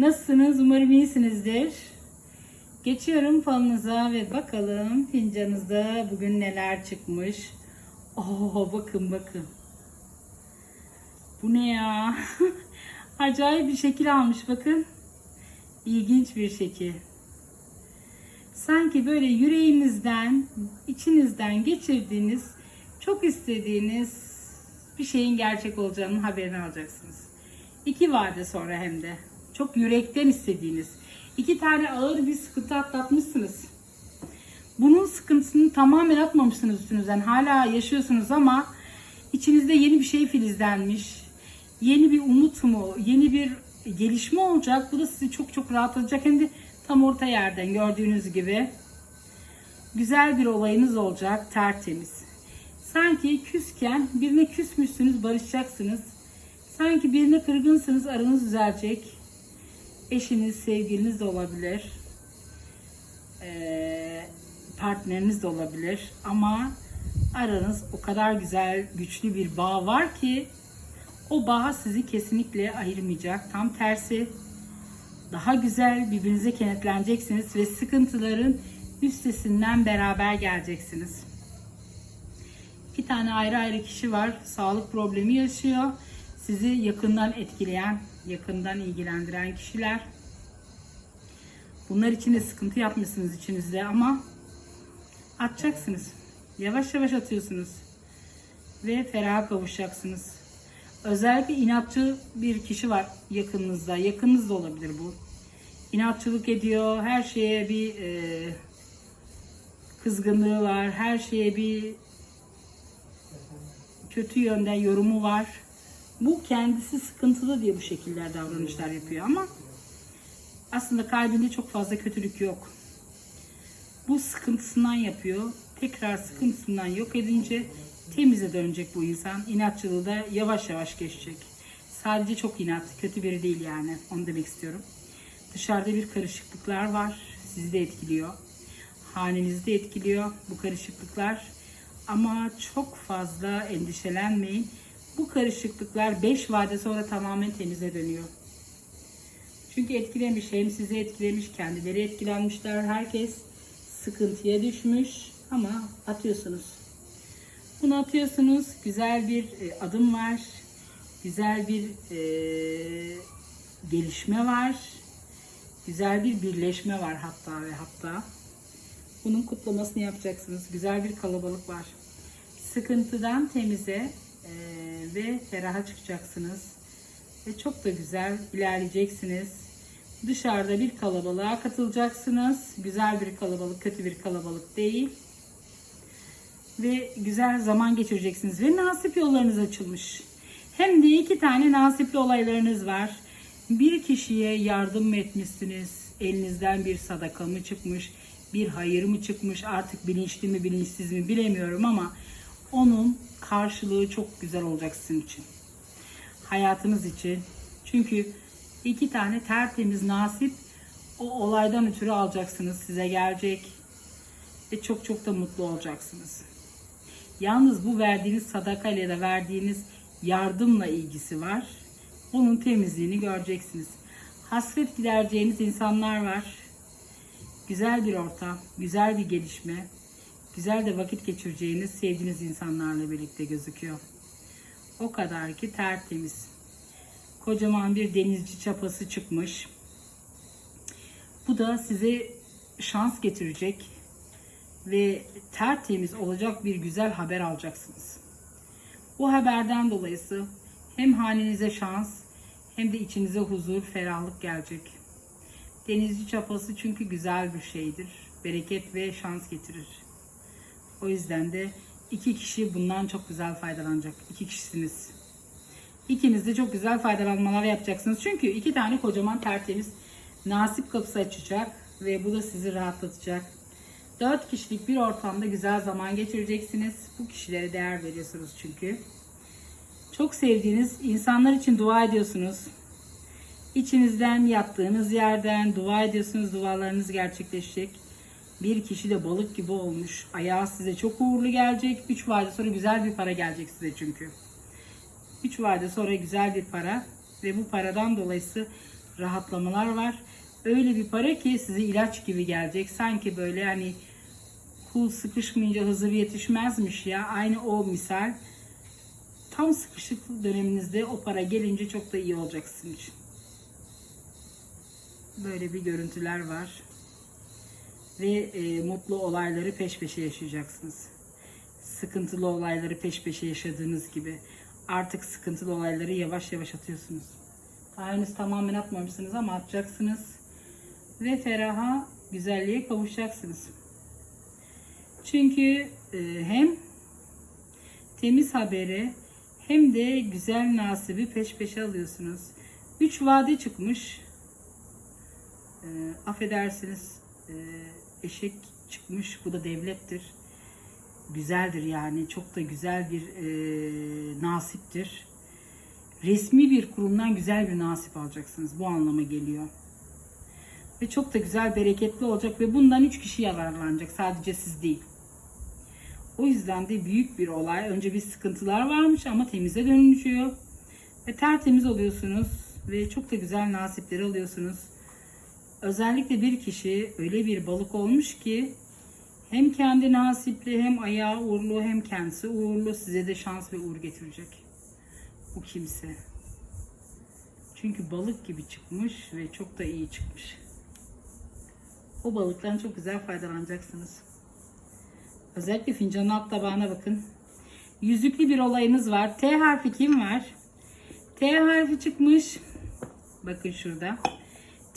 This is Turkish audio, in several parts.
Nasılsınız? Umarım iyisinizdir. Geçiyorum falınıza ve bakalım fincanınızda bugün neler çıkmış. Oo bakın bakın. Bu ne ya? Acayip bir şekil almış bakın. İlginç bir şekil. Sanki böyle yüreğinizden, içinizden geçirdiğiniz, çok istediğiniz bir şeyin gerçek olacağının haberini alacaksınız. İki vade sonra hem de. Çok yürekten istediğiniz. iki tane ağır bir sıkıntı atlatmışsınız. Bunun sıkıntısını tamamen atmamışsınız üstünüzden. Hala yaşıyorsunuz ama içinizde yeni bir şey filizlenmiş. Yeni bir umut mu, yeni bir gelişme olacak. Bu da sizi çok çok rahatlatacak. Hem de tam orta yerden gördüğünüz gibi. Güzel bir olayınız olacak. Tertemiz. Sanki küsken birine küsmüşsünüz, barışacaksınız. Sanki birine kırgınsınız, aranız düzelecek. Eşiniz, sevgiliniz de olabilir. Ee, partneriniz de olabilir. Ama aranız o kadar güzel, güçlü bir bağ var ki o bağ sizi kesinlikle ayırmayacak. Tam tersi daha güzel birbirinize kenetleneceksiniz ve sıkıntıların üstesinden beraber geleceksiniz. İki tane ayrı ayrı kişi var. Sağlık problemi yaşıyor. Sizi yakından etkileyen, yakından ilgilendiren kişiler. Bunlar için de sıkıntı yapmışsınız içinizde ama atacaksınız. Yavaş yavaş atıyorsunuz. Ve feraha kavuşacaksınız. Özellikle inatçı bir kişi var yakınınızda. Yakınınız da olabilir bu. İnatçılık ediyor. Her şeye bir e, kızgınlığı var. Her şeye bir kötü yönde yorumu var. Bu kendisi sıkıntılı diye bu şekiller davranışlar yapıyor ama aslında kalbinde çok fazla kötülük yok. Bu sıkıntısından yapıyor. Tekrar sıkıntısından yok edince temize dönecek bu insan. İnatçılığı da yavaş yavaş geçecek. Sadece çok inat, kötü biri değil yani. Onu demek istiyorum. Dışarıda bir karışıklıklar var. Sizi de etkiliyor. Hanenizi de etkiliyor bu karışıklıklar. Ama çok fazla endişelenmeyin. Bu karışıklıklar 5 vade sonra tamamen temize dönüyor. Çünkü etkilemiş, hem sizi etkilemiş, kendileri etkilenmişler. Herkes sıkıntıya düşmüş ama atıyorsunuz. Bunu atıyorsunuz. Güzel bir e, adım var. Güzel bir e, gelişme var. Güzel bir birleşme var hatta ve hatta. Bunun kutlamasını yapacaksınız. Güzel bir kalabalık var. Sıkıntıdan temize e, ve feraha çıkacaksınız. Ve çok da güzel ilerleyeceksiniz. Dışarıda bir kalabalığa katılacaksınız. Güzel bir kalabalık, kötü bir kalabalık değil. Ve güzel zaman geçireceksiniz. Ve nasip yollarınız açılmış. Hem de iki tane nasipli olaylarınız var. Bir kişiye yardım etmişsiniz? Elinizden bir sadaka mı çıkmış? Bir hayır mı çıkmış? Artık bilinçli mi bilinçsiz mi bilemiyorum ama onun karşılığı çok güzel olacak sizin için. Hayatınız için. Çünkü iki tane tertemiz nasip o olaydan ötürü alacaksınız. Size gelecek. Ve çok çok da mutlu olacaksınız. Yalnız bu verdiğiniz sadaka ile de verdiğiniz yardımla ilgisi var. Onun temizliğini göreceksiniz. Hasret gidereceğiniz insanlar var. Güzel bir ortam, güzel bir gelişme, güzel de vakit geçireceğiniz, sevdiğiniz insanlarla birlikte gözüküyor. O kadar ki tertemiz. Kocaman bir denizci çapası çıkmış. Bu da size şans getirecek ve tertemiz olacak bir güzel haber alacaksınız. Bu haberden dolayısı hem hanenize şans hem de içinize huzur, ferahlık gelecek. Denizci çapası çünkü güzel bir şeydir. Bereket ve şans getirir. O yüzden de iki kişi bundan çok güzel faydalanacak. İki kişisiniz. İkiniz de çok güzel faydalanmalar yapacaksınız. Çünkü iki tane kocaman tertemiz nasip kapısı açacak ve bu da sizi rahatlatacak. Dört kişilik bir ortamda güzel zaman geçireceksiniz. Bu kişilere değer veriyorsunuz çünkü. Çok sevdiğiniz insanlar için dua ediyorsunuz. İçinizden yattığınız yerden dua ediyorsunuz. Dualarınız gerçekleşecek. Bir kişi de balık gibi olmuş. Ayağı size çok uğurlu gelecek. Üç vade sonra güzel bir para gelecek size çünkü. Üç vade sonra güzel bir para. Ve bu paradan dolayısı rahatlamalar var. Öyle bir para ki size ilaç gibi gelecek. Sanki böyle hani kul sıkışmayınca Hızır yetişmezmiş ya. Aynı o misal. Tam sıkışık döneminizde o para gelince çok da iyi olacak sizin için. Böyle bir görüntüler var. Ve e, mutlu olayları peş peşe yaşayacaksınız. Sıkıntılı olayları peş peşe yaşadığınız gibi. Artık sıkıntılı olayları yavaş yavaş atıyorsunuz. Daha tamamen atmamışsınız ama atacaksınız. Ve feraha, güzelliğe kavuşacaksınız. Çünkü e, hem temiz haberi hem de güzel nasibi peş peşe alıyorsunuz. Üç vade çıkmış. E, affedersiniz e, eşek çıkmış. Bu da devlettir. Güzeldir yani. Çok da güzel bir e, nasiptir. Resmi bir kurumdan güzel bir nasip alacaksınız. Bu anlama geliyor. Ve çok da güzel, bereketli olacak ve bundan üç kişi yararlanacak. Sadece siz değil. O yüzden de büyük bir olay. Önce bir sıkıntılar varmış ama temize dönüşüyor. Ve tertemiz oluyorsunuz. Ve çok da güzel nasipleri alıyorsunuz. Özellikle bir kişi öyle bir balık olmuş ki hem kendi nasipli hem ayağı uğurlu hem kendisi uğurlu size de şans ve uğur getirecek. Bu kimse. Çünkü balık gibi çıkmış ve çok da iyi çıkmış. O balıktan çok güzel faydalanacaksınız. Özellikle fincanın alt tabağına bakın. Yüzüklü bir olayınız var. T harfi kim var? T harfi çıkmış. Bakın şurada.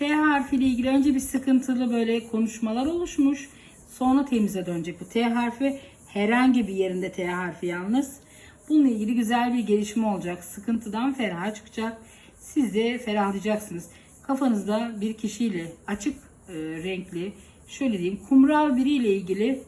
T harfiyle ilgili önce bir sıkıntılı böyle konuşmalar oluşmuş. Sonra temize dönecek bu T harfi. Herhangi bir yerinde T harfi yalnız. Bununla ilgili güzel bir gelişme olacak. Sıkıntıdan feraha çıkacak. Siz de ferahlayacaksınız. Kafanızda bir kişiyle açık e, renkli şöyle diyeyim kumral biriyle ilgili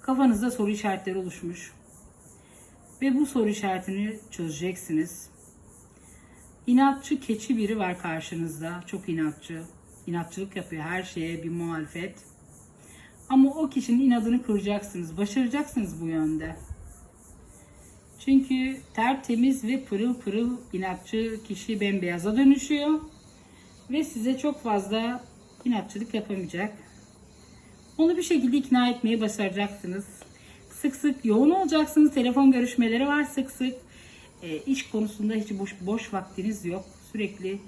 kafanızda soru işaretleri oluşmuş. Ve bu soru işaretini çözeceksiniz. İnatçı keçi biri var karşınızda. Çok inatçı. İnatçılık yapıyor. Her şeye bir muhalefet. Ama o kişinin inadını kıracaksınız. Başaracaksınız bu yönde. Çünkü tertemiz ve pırıl pırıl inatçı kişi bembeyaza dönüşüyor. Ve size çok fazla inatçılık yapamayacak. Onu bir şekilde ikna etmeyi başaracaksınız. Sık sık yoğun olacaksınız. Telefon görüşmeleri var sık sık. E, iş konusunda hiç boş, boş vaktiniz yok. Sürekli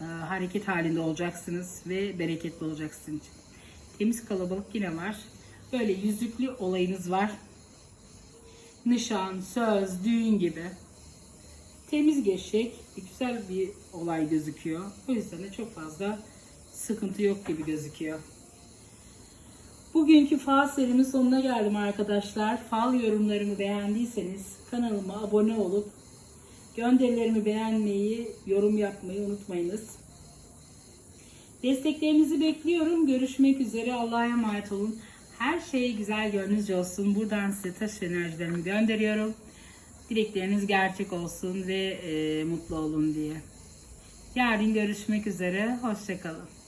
e, hareket halinde olacaksınız ve bereketli olacaksınız. Temiz kalabalık yine var. Böyle yüzüklü olayınız var. Nişan, söz, düğün gibi. Temiz geçecek. Güzel bir olay gözüküyor. O yüzden de çok fazla sıkıntı yok gibi gözüküyor. Bugünkü fal serimin sonuna geldim arkadaşlar. Fal yorumlarımı beğendiyseniz kanalıma abone olup gönderilerimi beğenmeyi, yorum yapmayı unutmayınız. Desteklerinizi bekliyorum. Görüşmek üzere. Allah'a emanet olun. Her şey güzel gönlünüzce olsun. Buradan size taş enerjilerimi gönderiyorum. Dilekleriniz gerçek olsun ve e, mutlu olun diye. Yarın görüşmek üzere. Hoşçakalın.